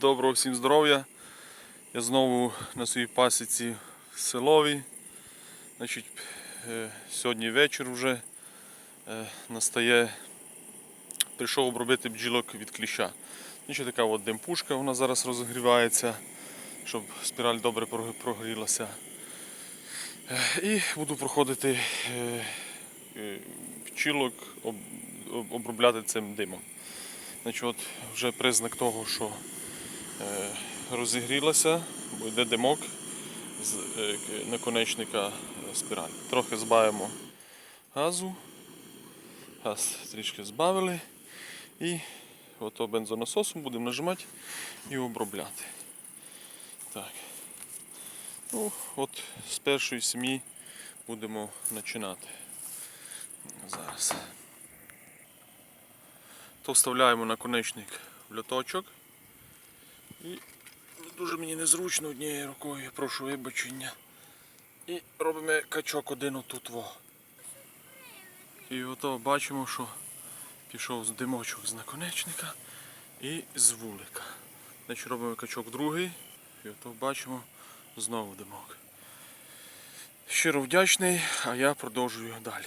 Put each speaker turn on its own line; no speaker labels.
Доброго всім здоров'я. Я знову на своїй пасіці в селові. Значить, е, сьогодні вечір вже е, настає. Прийшов обробити бджілок від кліща. Значить, така от демпушка, вона зараз розігрівається, щоб спіраль добре прогрілася. Е, І буду проходити об- обробляти цим димом. Значить, от вже признак того, що розігрілася, бо йде димок з е, наконечника е, спіралі. Трохи збавимо газу. Газ трішки збавили. І ото бензонасосом будемо нажимати і обробляти. Так. Ну, от з першої сім'ї будемо починати. Зараз. То вставляємо наконечник в льоточок. І дуже мені незручно однією рукою, прошу вибачення. І робимо качок один отут во. І ото бачимо, що пішов з димочок з наконечника і з вулика. Значить робимо качок другий, і ото бачимо знову димок. Щиро вдячний, а я продовжую далі.